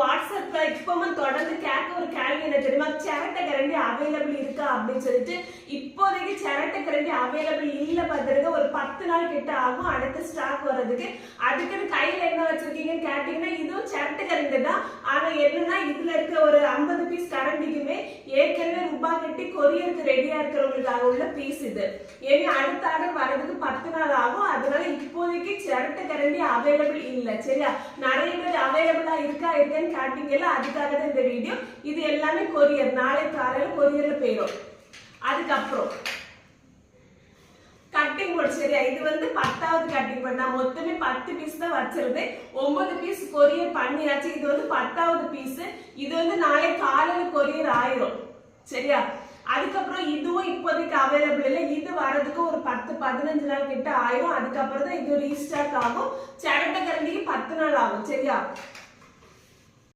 வாட்ஸ்அப்ல இப்பவும் தொடர்ந்து கேட்க ஒரு கேள்வி என்ன தெரியுமா? சிரட்டை கரண்டி அவைலபிள் இருக்கா அப்படின்னு சொல்லிட்டு இப்போதைக்கு சிரட்டை கரண்டி அவைலபிள் இல்ல பார்த்துருங்க. ஒரு பத்து நாள் கிட்ட ஆகும். அடுத்த ஸ்டாக் வர்றதுக்கு. அதுக்குன்னு கையில என்ன வச்சிருக்கீங்கன்னு கேட்டீங்கன்னா இதுவும் சிரட்டை கரண்டி தான். ஆனா என்னன்னா இதுல இருக்க ஒரு ஐம்பது பீஸ் கரண்டிக்குமே ஏற்கனவே ரூபாய் கட்டி கொரியருக்கு ரெடியா இருக்கிறவங்களுக்காக உள்ள பீஸ் இது. ஏன்னா அடுத்த ஆர்டர் வர்றதுக்கு பத்து நாள் ஆகும். அதனால இப்போதைக்கு சிரட்டை கரண்டி அவைலபிள் இல்ல. சரியா? நிறைய பேர் அவைலபிளா இருக்கேன்னு கேட்டீங்கல்ல அதுக்காக தான் இந்த வீடியோ இது எல்லாமே கொரியர் நாளை காலையில கொரியரில் போயிடும். அதுக்கப்புறம் கட்டிங் போர்டு சரியா? இது வந்து பத்தாவது கட்டிங் போர்டு நான் மொத்தமே பத்து பீஸ் தான் வச்சிருந்தேன். ஒன்பது பீஸ் கொரியர் பண்ணியாச்சு. இது வந்து பத்தாவது பீஸ் இது வந்து நாளை காலையில் கொரியர் ஆயிரும். சரியா? அதுக்கப்புறம் இதுவும் இப்போதைக்கு அவைலபிள் இல்லை. இது வரதுக்கு ஒரு பத்து பதினஞ்சு நாள் கிட்ட ஆயிரும். அதுக்கப்புறம் தான் இது ரீஸ்டாக் ஆகும். சரட்டை கரண்டிக்கு பத்து நாள் ஆகும். சரியா?